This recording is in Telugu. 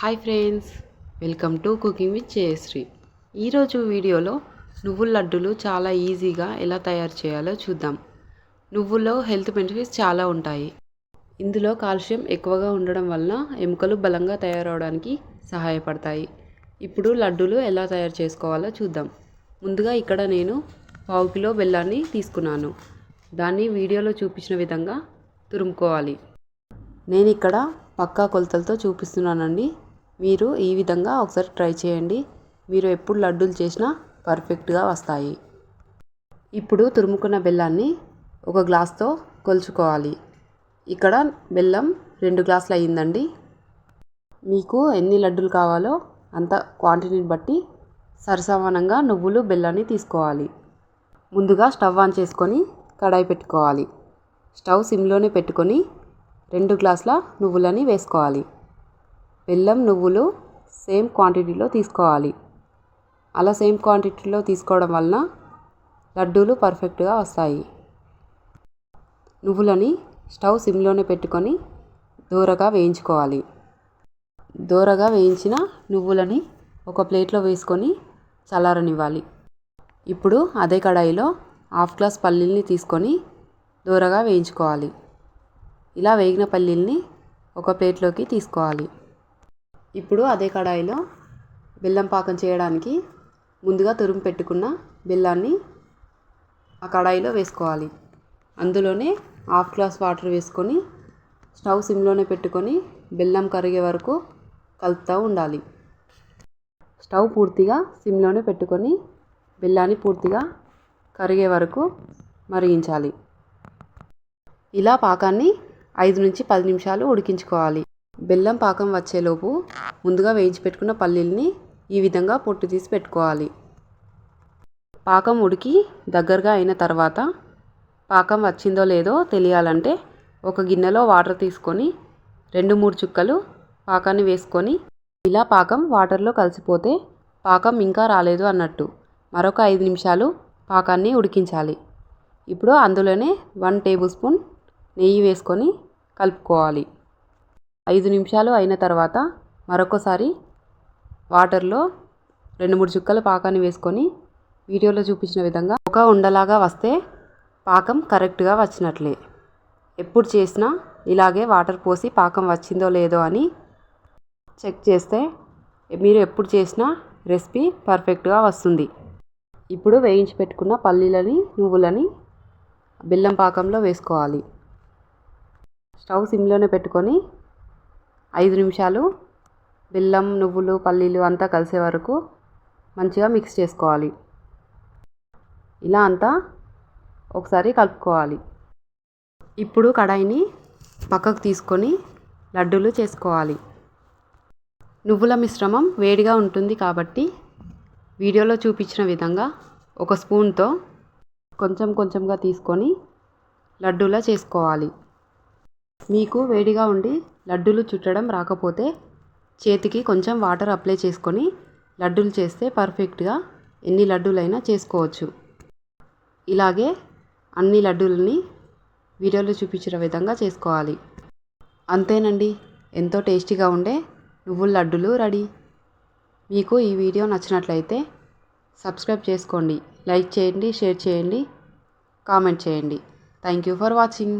Hi friends welcome to cooking with Jayashree. ఈరోజు వీడియోలో నువ్వుల లడ్డూలు చాలా ఈజీగా ఎలా తయారు చేయాలో చూద్దాం. నువ్వుల్లో హెల్త్ బెనిఫిట్స్ చాలా ఉంటాయి. ఇందులో కాల్షియం ఎక్కువగా ఉండడం వలన ఎముకలు బలంగా తయారవడానికి సహాయపడతాయి. ఇప్పుడు లడ్డూలు ఎలా తయారు చేసుకోవాలో చూద్దాం. ముందుగా ఇక్కడ నేను పావు కిలో బెల్లాన్ని తీసుకున్నాను. దాన్ని వీడియోలో చూపించిన విధంగా తురుముకోవాలి. నేను ఇక్కడ పక్కా కొలతలతో చూపిస్తున్నానండి. మీరు ఈ విధంగా ఒకసారి ట్రై చేయండి. మీరు ఎప్పుడు లడ్డూలు చేసినా పర్ఫెక్ట్గా వస్తాయి. ఇప్పుడు తురుముకున్న బెల్లాన్ని ఒక గ్లాస్తో కొలుచుకోవాలి. ఇక్కడ బెల్లం రెండు గ్లాసులు అయ్యిందండి. మీకు ఎన్ని లడ్డూలు కావాలో అంత క్వాంటిటీని బట్టి సరసమానంగా నువ్వులు బెల్లాన్ని తీసుకోవాలి. ముందుగా స్టవ్ ఆన్ చేసుకొని కడాయి పెట్టుకోవాలి. స్టవ్ సిమ్లోనే పెట్టుకొని రెండు గ్లాసుల నువ్వులని వేసుకోవాలి. బెల్లం నువ్వులు సేమ్ క్వాంటిటీలో తీసుకోవాలి. అలా సేమ్ క్వాంటిటీలో తీసుకోవడం వలన లడ్డూలు పర్ఫెక్ట్గా వస్తాయి. నువ్వులని స్టవ్ సిమ్లోనే పెట్టుకొని దూరగా వేయించుకోవాలి. దూరగా వేయించిన నువ్వులని ఒక ప్లేట్లో వేసుకొని చల్లారనివ్వాలి. ఇప్పుడు అదే కడాయిలో హాఫ్ గ్లాస్ పల్లీల్ని తీసుకొని దూరగా వేయించుకోవాలి. ఇలా వేగిన పల్లీల్ని ఒక ప్లేట్లోకి తీసుకోవాలి. ఇప్పుడు అదే కడాయిలో బెల్లం పాకం చేయడానికి ముందుగా తురుము పెట్టుకున్న బెల్లాన్ని ఆ కడాయిలో వేసుకోవాలి. అందులోనే హాఫ్ గ్లాస్ వాటర్ వేసుకొని స్టవ్ సిమ్లోనే పెట్టుకొని బెల్లం కరిగే వరకు కలుపుతూ ఉండాలి. స్టవ్ పూర్తిగా సిమ్లోనే పెట్టుకొని బెల్లాన్ని పూర్తిగా కరిగే వరకు మరిగించాలి. ఇలా పాకాన్ని ఐదు నుంచి పది నిమిషాలు ఉడికించుకోవాలి. బెల్లం పాకం వచ్చేలోపు ముందుగా వేయించి పెట్టుకున్న పల్లీల్ని ఈ విధంగా పొట్టు తీసి పెట్టుకోవాలి. పాకం ఉడికి దగ్గరగా అయిన తర్వాత పాకం వచ్చిందో లేదో తెలియాలంటే ఒక గిన్నెలో వాటర్ తీసుకొని రెండు మూడు చుక్కలు పాకాన్ని వేసుకొని ఇలా పాకం వాటర్లో కలిసిపోతే పాకం ఇంకా రాలేదు అన్నట్టు మరొక ఐదు నిమిషాలు పాకాన్ని ఉడికించాలి. ఇప్పుడు అందులోనే వన్ టేబుల్ స్పూన్ నెయ్యి వేసుకొని కలుపుకోవాలి. ఐదు నిమిషాలు అయిన తర్వాత మరొకసారి వాటర్లో రెండు మూడు చుక్కల పాకాన్ని వేసుకొని వీడియోలో చూపించిన విధంగా ఒక ఉండలాగా వస్తే పాకం కరెక్ట్గా వచ్చినట్లే. ఎప్పుడు చేసినా ఇలాగే వాటర్ పోసి పాకం వచ్చిందో లేదో అని చెక్ చేస్తే మీరు ఎప్పుడు చేసినా రెసిపీ పర్ఫెక్ట్గా వస్తుంది. ఇప్పుడు వేయించి పెట్టుకున్న పల్లీలని నువ్వులని బెల్లం పాకంలో వేసుకోవాలి. స్టవ్ సిమ్లోనే పెట్టుకొని ఐదు నిమిషాలు బెల్లం నువ్వులు పల్లీలు అంతా కలిసే వరకు మంచిగా మిక్స్ చేసుకోవాలి. ఇలా అంతా ఒకసారి కలుపుకోవాలి. ఇప్పుడు కడాయిని పక్కకు తీసుకొని లడ్డూలు చేసుకోవాలి. నువ్వుల మిశ్రమం వేడిగా ఉంటుంది కాబట్టి వీడియోలో చూపించిన విధంగా ఒక స్పూన్తో కొంచెం కొంచెంగా తీసుకొని లడ్డూలా చేసుకోవాలి. మీకు వేడిగా ఉండి లడ్డూలు చుట్టడం రాకపోతే చేతికి కొంచెం వాటర్ అప్లై చేసుకొని లడ్డూలు చేస్తే పర్ఫెక్ట్గా ఎన్ని లడ్డూలైనా చేసుకోవచ్చు. ఇలాగే అన్ని లడ్డూలని వీడియోలో చూపించిన విధంగా చేసుకోవాలి. అంతేనండి. ఎంతో టేస్టీగా ఉండే నువ్వుల లడ్డూలు రెడీ. మీకు ఈ వీడియో నచ్చినట్లయితే సబ్స్క్రైబ్ చేసుకోండి. లైక్ చేయండి షేర్ చేయండి కామెంట్ చేయండి. Thank you for watching.